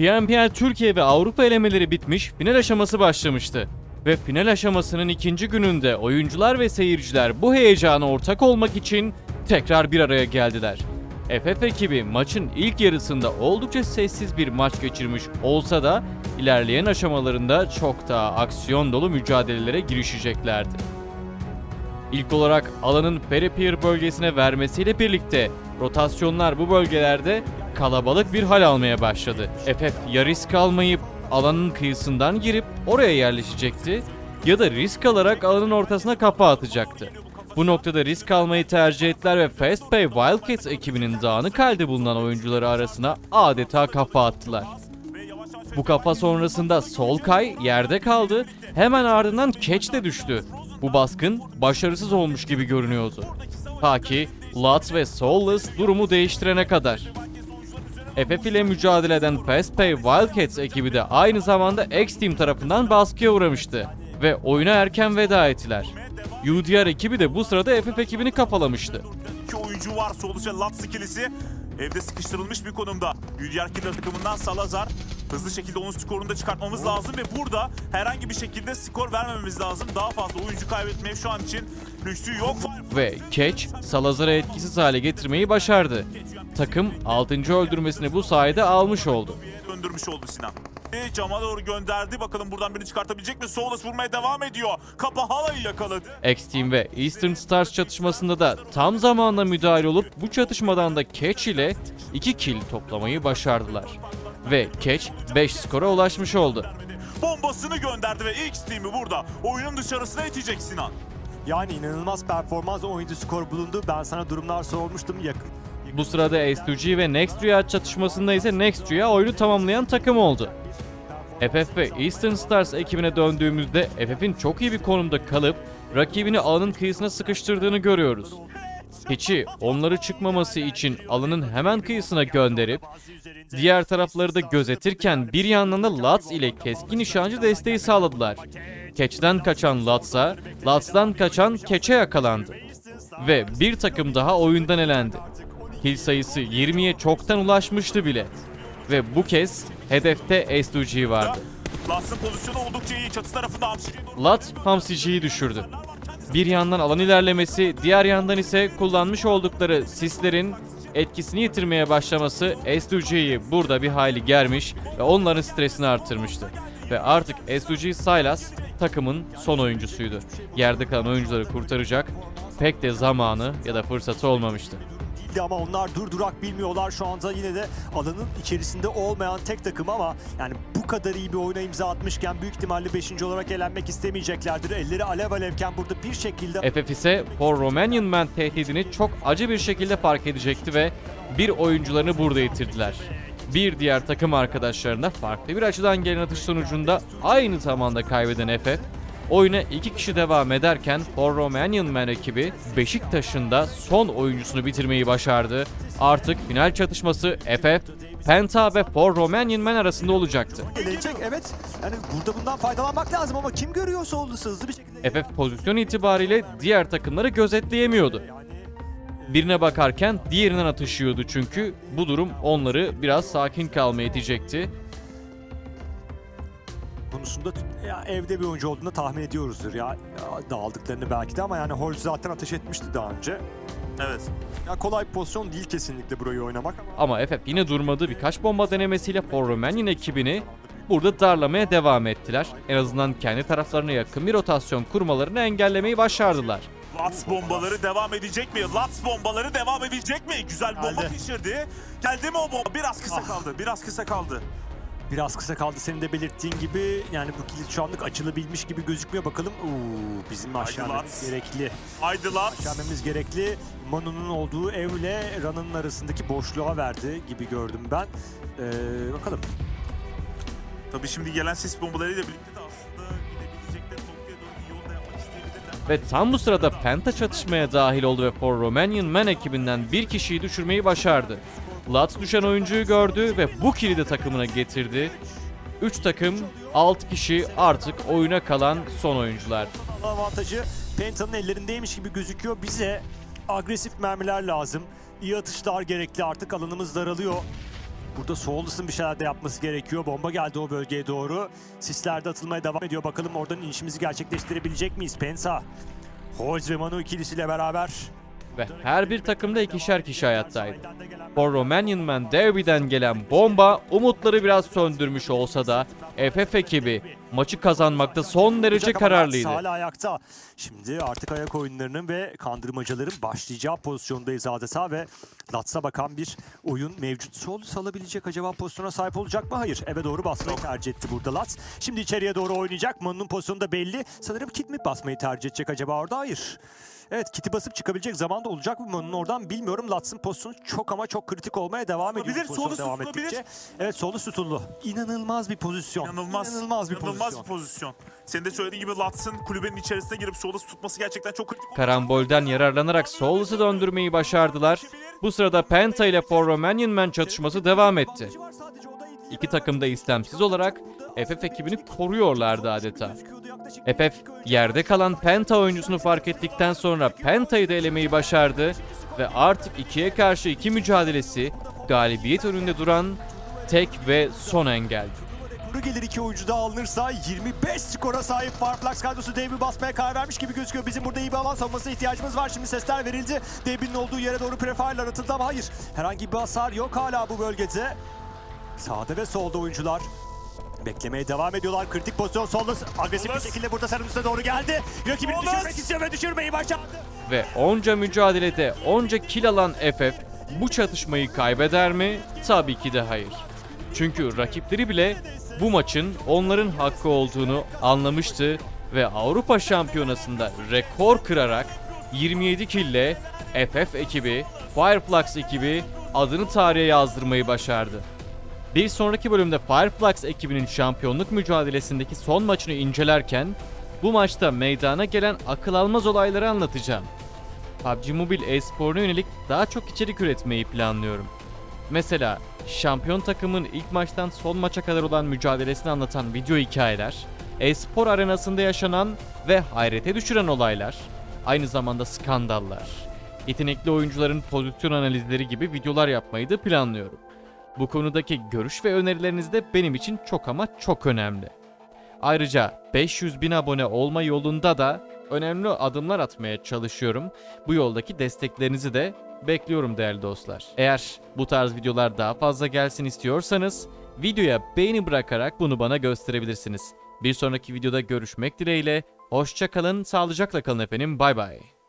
PNPL Türkiye ve Avrupa elemeleri bitmiş, final aşaması başlamıştı. Ve final aşamasının ikinci gününde oyuncular ve seyirciler bu heyecana ortak olmak için tekrar bir araya geldiler. FF ekibi maçın ilk yarısında oldukça sessiz bir maç geçirmiş olsa da ilerleyen aşamalarında çok daha aksiyon dolu mücadelelere girişeceklerdi. İlk olarak alanın Peripier bölgesine vermesiyle birlikte rotasyonlar bu bölgelerde kalabalık bir hal almaya başladı. FF ya risk almayıp alanın kıyısından girip oraya yerleşecekti ya da risk alarak alanın ortasına kafa atacaktı. Bu noktada risk almayı tercih ettiler ve Fastpay Wildcats ekibinin dağınık halde bulunan oyuncuları arasına adeta kafa attılar. Bu kafa sonrasında Solkay yerde kaldı. Hemen ardından Catch de düştü. Bu baskın başarısız olmuş gibi görünüyordu. Ta ki Lutz ve Soulless durumu değiştirene kadar. FF ile mücadele eden Fastpay Wildcats ekibi de aynı zamanda X-Team tarafından baskıya uğramıştı ve oyuna erken veda ettiler. UDR ekibi de bu sırada FF ekibini kafalamıştı. İki oyuncu var. Soldukça Lat ikilisi evde sıkıştırılmış bir konumda. UDR Killer takımından Salazar hızlı şekilde onun skorunu da çıkartmamız lazım ve burada herhangi bir şekilde skor vermememiz lazım. Daha fazla oyuncu kaybetmeye şu an için lüksü yok. Ve Catch Salazar'ı etkisiz hale getirmeyi başardı. Takım 6. öldürmesini bu sayede almış oldu. Döndürmüş oldu Sinan. E, Cama doğru gönderdi. Bakalım buradan birini çıkartabilecek mi? Solas vurmaya devam ediyor. Kapa halayı yakaladı. X-Team ve Eastern Stars çatışmasında da tam zamanla müdahale olup bu çatışmadan da Catch ile 2 kill toplamayı başardılar. Ve Catch 5 skora ulaşmış oldu. Bombasını gönderdi ve X team'i burada oyunun dışarısına itecek Sinan. Yani inanılmaz performans oyuncu skor bulundu. Ben sana durumlar sormuştum yakın. Bu sırada S2G ve Next Rüya çatışmasında ise Next Rüya oyunu tamamlayan takım oldu. FF ve Eastern Stars ekibine döndüğümüzde FF'in çok iyi bir konumda kalıp rakibini alanın kıyısına sıkıştırdığını görüyoruz. Keçi onları çıkmaması için alanın hemen kıyısına gönderip diğer tarafları da gözetirken bir yandan da Lats ile keskin nişancı desteği sağladılar. Keç'ten kaçan Lats'a, Lats'tan kaçan Keç'e yakalandı. Ve bir takım daha oyundan elendi. Kill sayısı 20'ye çoktan ulaşmıştı bile. Ve bu kez hedefte S2G vardı. Lass'ın pozisyonu oldukça iyi. Çatı tarafında Hamşirin Lat Hamsici'yi düşürdü. Bir yandan alan ilerlemesi, diğer yandan ise kullanmış oldukları sislerin etkisini yitirmeye başlaması S2G'yi burada bir hayli germiş ve onların stresini artırmıştı. Ve artık S2G Silas takımın son oyuncusuydu. Yerde kalan oyuncuları kurtaracak pek de zamanı ya da fırsatı olmamıştı. Değildi ama onlar durdurak bilmiyorlar. Şu anda yine de alanın içerisinde olmayan tek takım ama yani bu kadar iyi bir oyuna imza atmışken büyük ihtimalle 5. olarak elenmek istemeyeceklerdir. Elleri alev alevken burada bir şekilde FF ise For Romanian Man tehdidini çok acı bir şekilde fark edecekti ve bir oyuncularını burada yitirdiler. Bir diğer takım arkadaşlarına farklı bir açıdan gelen atış sonucunda aynı zamanda kaybeden FF, oyuna iki kişi devam ederken For Romanian Man ekibi Beşiktaş'ın da son oyuncusunu bitirmeyi başardı. Artık final çatışması FF, Penta ve For Romanian Man arasında olacaktı. gelecek. Evet yani burada bundan faydalanmak lazım ama kim görüyorsa olursa hızlı bir şekilde FF pozisyon itibariyle diğer takımları gözetleyemiyordu. Birine bakarken diğerinden atışıyordu çünkü bu durum onları biraz sakin kalmaya itecekti. Konusunda ya evde bir oyuncu olduğunu tahmin ediyoruzdur ya, ya dağıldıklarını belki de ama yani Holz zaten ateş etmişti daha önce. Evet. Ya kolay bir pozisyon değil kesinlikle burayı oynamak ama Ama FF yine durmadı birkaç bomba denemesiyle For Romanian ekibini burada darlamaya devam ettiler. En azından kendi taraflarına yakın bir rotasyon kurmalarını engellemeyi başardılar. Lats bombaları devam edecek mi? Lats bombaları devam edecek mi? Güzel bomba Geldi. pişirdi. Geldi mi o bomba? Biraz kısa Ah. kaldı. Biraz kısa kaldı. Biraz kısa kaldı senin de belirttiğin gibi. Yani bu kilit şu anlık açılabilmiş gibi gözükmüyor. Bakalım. Oo, bizim aşağımız gerekli. Haydi Lats. Aşağımız gerekli. Manu'nun olduğu evle Ran'ın arasındaki boşluğa verdi gibi gördüm ben. Ee, bakalım. Tabii şimdi gelen sis bombalarıyla birlikte de aslında gidebilecekleri noktaya doğru bir yolda yapmak isteyebilirler. Ve tam bu sırada Penta çatışmaya dahil oldu ve For Romanian Man ekibinden bir kişiyi düşürmeyi başardı. Lats düşen oyuncuyu gördü ve bu kilidi takımına getirdi. 3 takım 6 kişi artık oyuna kalan son oyuncular. Avantajı Penta'nın ellerindeymiş gibi gözüküyor. Bize agresif mermiler lazım. İyi atışlar gerekli artık alanımız daralıyor. Burada Soulless'ın bir şeyler de yapması gerekiyor. Bomba geldi o bölgeye doğru. Sisler de atılmaya devam ediyor. Bakalım oradan inişimizi gerçekleştirebilecek miyiz? Pensa, Holz ve Manu ikilisiyle beraber. Ve her bir takımda ikişer kişi hayattaydı. For Romanian Man Derby'den gelen bomba umutları biraz söndürmüş olsa da FF ekibi maçı kazanmakta son derece kararlıydı. Hala ayakta. Şimdi artık ayak oyunlarının ve kandırmacaların başlayacağı pozisyondayız adeta ve Lats'a bakan bir oyun mevcut. Sol salabilecek acaba pozisyona sahip olacak mı? Hayır. Eve doğru basmayı tercih etti burada Lats. Şimdi içeriye doğru oynayacak. Manu'nun pozisyonu da belli. Sanırım kit mi basmayı tercih edecek acaba orada? Hayır. Evet kiti basıp çıkabilecek zaman da olacak mı Manu'nun oradan bilmiyorum. Lats'ın pozisyonu çok ama çok kritik olmaya devam ediyor. Pozisyon solu devam ettikçe. Evet solu tutuldu. İnanılmaz bir pozisyon. İnanılmaz. İnanılmaz bir inanılmaz pozisyon. bir pozisyon. Senin de söylediğin gibi Lats'ın kulübenin içerisine girip Solus tutması gerçekten çok kritik. Karambolden yararlanarak Soulless'ı döndürmeyi başardılar. Bu sırada Penta ile For Romanian Man çatışması devam etti. İki takım da istemsiz olarak FF ekibini koruyorlardı adeta. FF yerde kalan Penta oyuncusunu fark ettikten sonra Penta'yı da elemeyi başardı ve artık ikiye karşı iki mücadelesi galibiyet önünde duran tek ve son engeldi. Kuru gelir iki oyuncu da alınırsa 25 skora sahip Farflax kadrosu Devi basmaya karar vermiş gibi gözüküyor. Bizim burada iyi bir alan savunmasına ihtiyacımız var. Şimdi sesler verildi. Devi'nin olduğu yere doğru prefire'lar atıldı ama hayır. Herhangi bir hasar yok hala bu bölgede. Sağda ve solda oyuncular beklemeye devam ediyorlar. Kritik pozisyon solda agresif bir şekilde burada sarı üstüne doğru geldi. Rakibini Solus. düşürmek istiyor ve düşürmeyi başardı. Ve onca mücadelede onca kill alan FF bu çatışmayı kaybeder mi? Tabii ki de hayır. Çünkü rakipleri bile bu maçın onların hakkı olduğunu anlamıştı ve Avrupa Şampiyonası'nda rekor kırarak 27 kille FF ekibi, Fireflux ekibi adını tarihe yazdırmayı başardı. Bir sonraki bölümde Fireflux ekibinin şampiyonluk mücadelesindeki son maçını incelerken bu maçta meydana gelen akıl almaz olayları anlatacağım. PUBG Mobile e-sporuna yönelik daha çok içerik üretmeyi planlıyorum. Mesela şampiyon takımın ilk maçtan son maça kadar olan mücadelesini anlatan video hikayeler, e-spor arenasında yaşanan ve hayrete düşüren olaylar, aynı zamanda skandallar, yetenekli oyuncuların pozisyon analizleri gibi videolar yapmayı da planlıyorum. Bu konudaki görüş ve önerileriniz de benim için çok ama çok önemli. Ayrıca 500 bin abone olma yolunda da önemli adımlar atmaya çalışıyorum. Bu yoldaki desteklerinizi de bekliyorum değerli dostlar. Eğer bu tarz videolar daha fazla gelsin istiyorsanız videoya beğeni bırakarak bunu bana gösterebilirsiniz. Bir sonraki videoda görüşmek dileğiyle. Hoşça kalın, sağlıcakla kalın efendim. Bay bay.